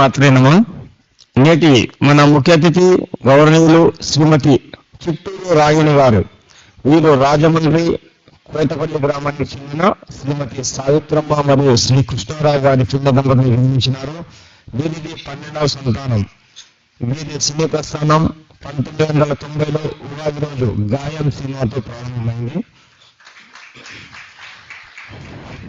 మాత్రమే నేటి మన ముఖ్య అతిథి గౌరవనీయులు శ్రీమతి చిట్టూరు రాగిణి గారు. వీరు రాజమండ్రి కోతపల్లి గ్రామానికి చెందిన శ్రీమతి సావిత్రమ్మ మరియు శ్రీ కృష్ణారావు గారి చిన్న దంపతులు నిర్మించినారు. వీరిది పన్నెండవ సంతానం. వీరి సినీ ప్రస్థానం పంతొమ్మిది వందల తొంభైలో ఉగాది రోజు గాయం సినిమాతో ప్రారంభమైంది.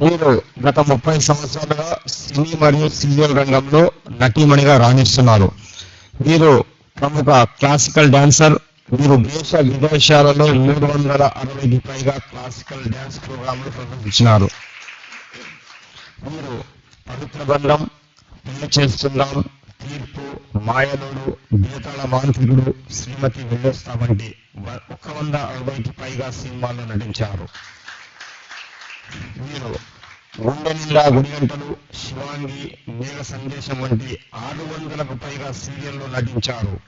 వీరు గత ముప్పై సంవత్సరాలుగా సినీ మరియు సీరియల్ రంగంలో నటీమణిగా రాణిస్తున్నారు. వీరు ప్రముఖ క్లాసికల్ డాన్సర్ వీరు దేశ విదేశాలలో మూడు వందల అరవైకి పైగా క్లాసికల్ డాన్స్ ప్రోగ్రాంలు ప్రదర్శించినారు. వీరు పవిత్ర బంధం పెళ్ళి చేస్తున్నాం తీర్పు మాయనుడు బీతాళ మాంత్రికుడు శ్రీమతి వెల్లెస్తా వంటి వ- ఒక వంద అరవైకి పైగా సినిమాల్లో నటించారు. వీరు గుండె నిండా గుడిగంటలు శివాంగి మేఘ సందేశం వంటి ఆరు వందలకు పైగా సీరియల్లో నటించారు.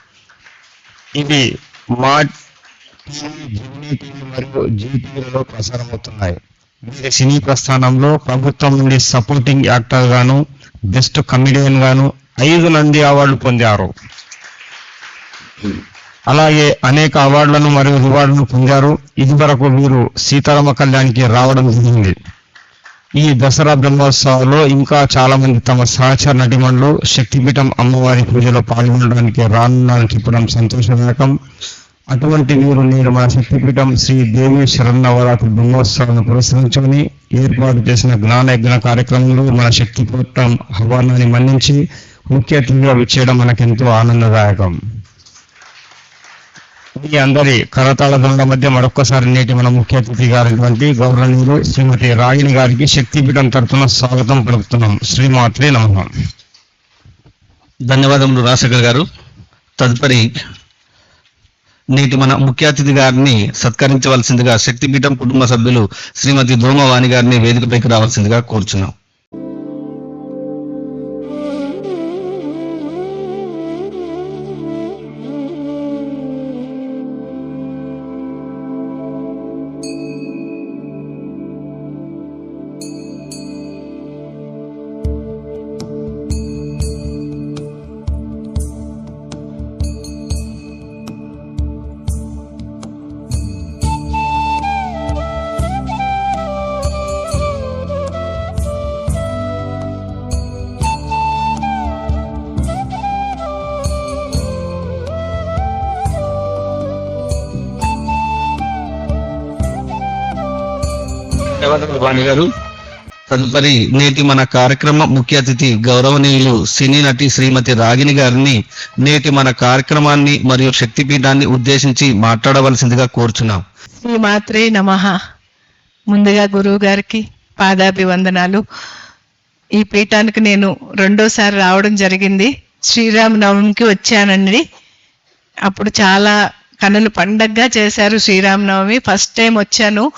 ఇవి మా టీవీ జిమ్నీ టీవీ మరియు జీటీవీలలో ప్రసారమవుతున్నాయి. వీరి సినీ ప్రస్థానంలో ప్రభుత్వం నుండి సపోర్టింగ్ యాక్టర్ గాను బెస్ట్ కమెడియన్ గాను ఐదు నంది అవార్డులు పొందారు. అలాగే అనేక అవార్డులను మరియు రివార్డులను పొందారు. ఇది వరకు వీరు సీతారామ కళ్యాణ్కి రావడం జరిగింది. ఈ దసరా బ్రహ్మోత్సవాల్లో ఇంకా చాలా మంది తమ సహచర నటిమణులు శక్తిపీఠం అమ్మవారి పూజలో పాల్గొనడానికి రానున్నారని చెప్పడం సంతోషదాయకం. అటువంటి వీరు నేడు మన శక్తిపీఠం శ్రీ దేవి శరన్నవరాత్రి బ్రహ్మోత్సవాలను పురస్కరించుకొని ఏర్పాటు చేసిన జ్ఞాన యజ్ఞ కార్యక్రమంలో మన శక్తిపీఠం హవానాన్ని మన్నించి ముఖ్య అతిథిగా విచ్చేయడం మనకెంతో ఆనందదాయకం. మీ అందరి కరతాళ దండ మధ్య మరొక్కసారి నేటి మన ముఖ్య అతిథి గారైనటువంటి గౌరవనీయులు శ్రీమతి రాగిణి గారికి శక్తిపీఠం తరఫున స్వాగతం పలుకుతున్నాం. శ్రీమాత్రే నమ. ధన్యవాదములు రాజశేఖర్ గారు. తదుపరి నేటి మన ముఖ్య అతిథి గారిని సత్కరించవలసిందిగా శక్తిపీఠం కుటుంబ సభ్యులు శ్రీమతి ధూమవాణి గారిని వేదికపైకి రావాల్సిందిగా కోరుచున్నాం. ధన్యవాదాలు వాణి గారు. తదుపరి నేటి మన కార్యక్రమ ముఖ్య అతిథి గౌరవనీయులు సినీ నటి శ్రీమతి రాగిణి గారిని నేటి మన కార్యక్రమాన్ని మరియు శక్తిపీఠాన్ని ఉద్దేశించి మాట్లాడవలసిందిగా కోరుచున్నాం. శ్రీమాత్రే నమ. ముందుగా గురువు గారికి పాదాభివందనాలు. ఈ పీఠానికి నేను రెండోసారి రావడం జరిగింది. శ్రీరామనవమికి వచ్చానండి. అప్పుడు చాలా కనులు పండగగా చేశారు శ్రీరామనవమి. ఫస్ట్ టైం వచ్చాను.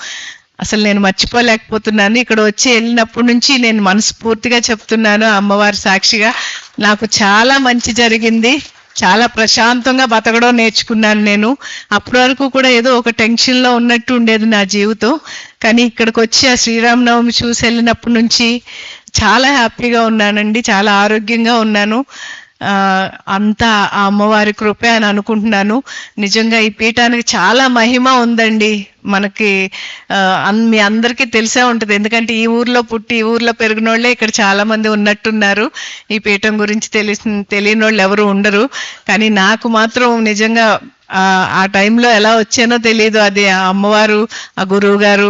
అసలు నేను మర్చిపోలేకపోతున్నాను. ఇక్కడ వచ్చి వెళ్ళినప్పటి నుంచి నేను మనస్ఫూర్తిగా చెప్తున్నాను అమ్మవారి సాక్షిగా. నాకు చాలా మంచి జరిగింది. చాలా ప్రశాంతంగా బతకడం నేర్చుకున్నాను నేను. అప్పటి వరకు కూడా ఏదో ఒక టెన్షన్లో ఉన్నట్టు ఉండేది నా జీవితం. కానీ ఇక్కడికి వచ్చి ఆ శ్రీరామనవమి చూసి వెళ్ళినప్పటి నుంచి చాలా హ్యాపీగా ఉన్నానండి. చాలా ఆరోగ్యంగా ఉన్నాను. అంతా ఆ అమ్మవారి కృపే అని అనుకుంటున్నాను. నిజంగా ఈ పీఠానికి చాలా మహిమ ఉందండి. మనకి మీ అందరికీ తెలిసే ఉంటుంది. ఎందుకంటే ఈ ఊర్లో పుట్టి ఈ ఊర్లో పెరిగిన వాళ్ళే ఇక్కడ చాలా మంది ఉన్నట్టున్నారు. ఈ పీఠం గురించి తెలిసి తెలియని వాళ్ళు ఎవరు ఉండరు. కానీ నాకు మాత్రం నిజంగా ఆ టైంలో ఎలా వచ్చానో తెలియదు అది ఆ అమ్మవారు ఆ గురువు గారు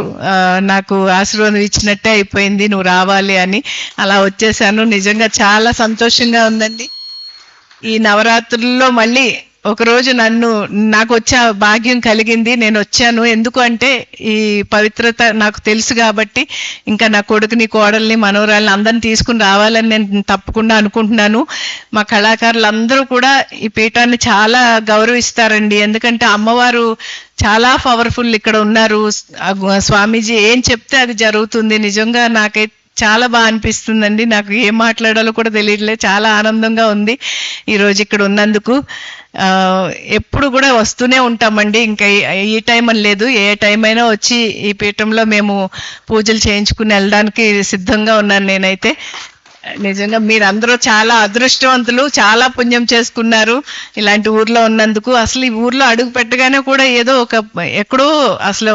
నాకు ఆశీర్వాదం ఇచ్చినట్టే అయిపోయింది. నువ్వు రావాలి అని అలా వచ్చేసాను. నిజంగా చాలా సంతోషంగా ఉందండి. ఈ నవరాత్రుల్లో మళ్ళీ ఒకరోజు నన్ను నాకు వచ్చే భాగ్యం కలిగింది నేను వచ్చాను ఎందుకు అంటే ఈ పవిత్రత నాకు తెలుసు కాబట్టి ఇంకా నా కొడుకుని కోడల్ని మనవరాల్ని అందరిని తీసుకుని రావాలని నేను తప్పకుండా అనుకుంటున్నాను. మా కళాకారులు అందరూ కూడా ఈ పీఠాన్ని చాలా గౌరవిస్తారండి. ఎందుకంటే అమ్మవారు చాలా పవర్ఫుల్ ఇక్కడ ఉన్నారు. ఆ స్వామీజీ ఏం చెప్తే అది జరుగుతుంది. నిజంగా నాకైతే చాలా బాగా అనిపిస్తుందండి. నాకు ఏం మాట్లాడాలో కూడా తెలియట్లేదు చాలా ఆనందంగా ఉంది ఈరోజు ఇక్కడ ఉన్నందుకు. ఎప్పుడు కూడా వస్తూనే ఉంటామండి. ఇంకా ఈ- ఈ టైం అని లేదు. ఏ టైం అయినా వచ్చి ఈ పీఠంలో మేము పూజలు చేయించుకుని వెళ్ళడానికి సిద్ధంగా ఉన్నాను నేనైతే. నిజంగా మీరందరూ చాలా అదృష్టవంతులు చాలా పుణ్యం చేసుకున్నారు ఇలాంటి ఊర్లో ఉన్నందుకు. అసలు ఈ ఊర్లో అడుగు పెట్టగానే కూడా ఏదో ఒక ఎక్కడో అసలు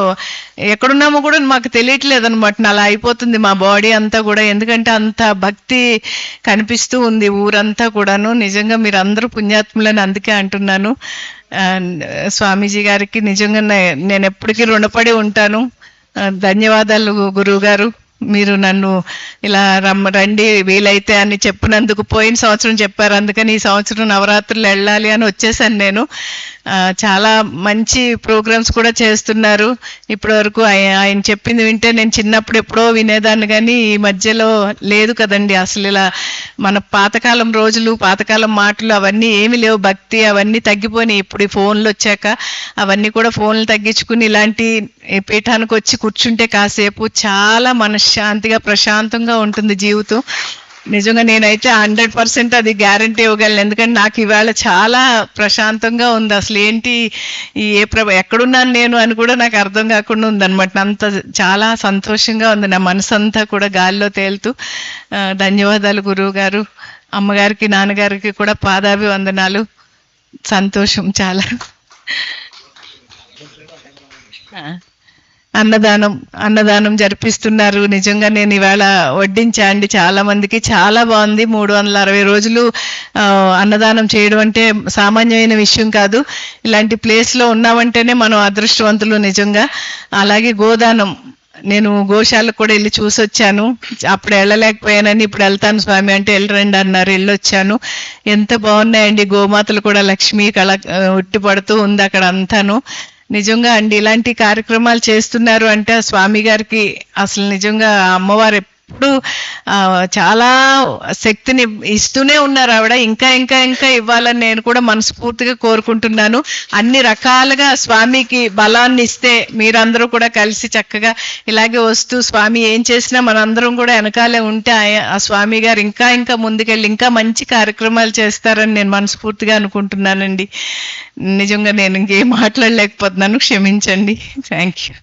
ఎక్కడున్నామో కూడా మాకు తెలియట్లేదు అనమాట అలా అయిపోతుంది మా బాడీ అంతా కూడా. ఎందుకంటే అంత భక్తి కనిపిస్తూ ఉంది ఊరంతా కూడాను. నిజంగా మీరు అందరూ పుణ్యాత్ములని అందుకే అంటున్నాను. స్వామీజీ గారికి నిజంగా నేను ఎప్పటికీ రుణపడి ఉంటాను. ధన్యవాదాలు గురువు గారు మీరు నన్ను ఇలా రమ్మ రండి వీలైతే అని చెప్పినందుకు పోయిన సంవత్సరం చెప్పారు. అందుకని ఈ సంవత్సరం నవరాత్రులు వెళ్ళాలి అని వచ్చేసాను నేను. చాలా మంచి ప్రోగ్రామ్స్ కూడా చేస్తున్నారు. ఇప్పటి వరకు ఆయన చెప్పింది వింటే నేను చిన్నప్పుడు ఎప్పుడో వినేదాన్ని కానీ ఈ మధ్యలో లేదు కదండి. అసలు ఇలా మన పాతకాలం రోజులు పాతకాలం మాటలు అవన్నీ ఏమి లేవు. భక్తి అవన్నీ తగ్గిపోయినాయి. ఇప్పుడు ఈ ఫోన్లు వచ్చాక అవన్నీ కూడా ఫోన్లు తగ్గించుకుని ఇలాంటి పీఠానికి వచ్చి కూర్చుంటే కాసేపు చాలా మనశ్శాంతిగా ప్రశాంతంగా ఉంటుంది జీవితం. నిజంగా నేనైతే హండ్రెడ్ పర్సెంట్ అది గ్యారంటీ ఇవ్వగలను. ఎందుకంటే నాకు ఇవాళ చాలా ప్రశాంతంగా ఉంది. అసలు ఏంటి ఈ ఏ ప్ర ఎక్కడున్నాను నేను అని కూడా నాకు అర్థం కాకుండా ఉందన్నమాట. అంత చాలా సంతోషంగా ఉంది నా మనసు అంతా కూడా గాలిలో తేలుతూ. ధన్యవాదాలు గురువు గారు అమ్మగారికి నాన్నగారికి కూడా పాదాభివందనాలు. సంతోషం చాలా. అన్నదానం అన్నదానం జరిపిస్తున్నారు. నిజంగా నేను ఇవాళ వడ్డించా అండి. చాలా మందికి చాలా బాగుంది. మూడు వందల అరవై రోజులు అన్నదానం చేయడం అంటే సామాన్యమైన విషయం కాదు. ఇలాంటి ప్లేస్లో ఉన్నామంటేనే మనం అదృష్టవంతులు నిజంగా. అలాగే గోదానం నేను గోశాలకు కూడా వెళ్ళి చూసి వచ్చాను అప్పుడు వెళ్ళలేకపోయానని ఇప్పుడు వెళ్తాను స్వామి అంటే వెళ్ళరండి అన్నారు. వెళ్ళొచ్చాను. ఎంత బాగున్నాయండి. గోమాతలు కూడా లక్ష్మీ కళ ఉట్టి పడుతూ ఉంది అక్కడ అంతాను. నిజంగా అండి ఇలాంటి కార్యక్రమాలు చేస్తున్నారు అంటే ఆ స్వామి గారికి అసలు నిజంగా అమ్మవారు ఎప్పుడు చాలా శక్తిని ఇస్తూనే ఉన్నారు ఆవిడ. ఇంకా ఇంకా ఇంకా ఇవ్వాలని నేను కూడా మనస్ఫూర్తిగా కోరుకుంటున్నాను. అన్ని రకాలుగా స్వామికి బలాన్ని ఇస్తే మీరందరూ కూడా కలిసి చక్కగా ఇలాగే వస్తూ స్వామి ఏం చేసినా మనందరం కూడా వెనకాలే ఉంటే ఆ స్వామి గారు ఇంకా ఇంకా ముందుకెళ్ళి ఇంకా మంచి కార్యక్రమాలు చేస్తారని నేను మనస్ఫూర్తిగా అనుకుంటున్నానండి. నిజంగా నేను ఇంకేం మాట్లాడలేకపోతున్నాను. క్షమించండి. Thank you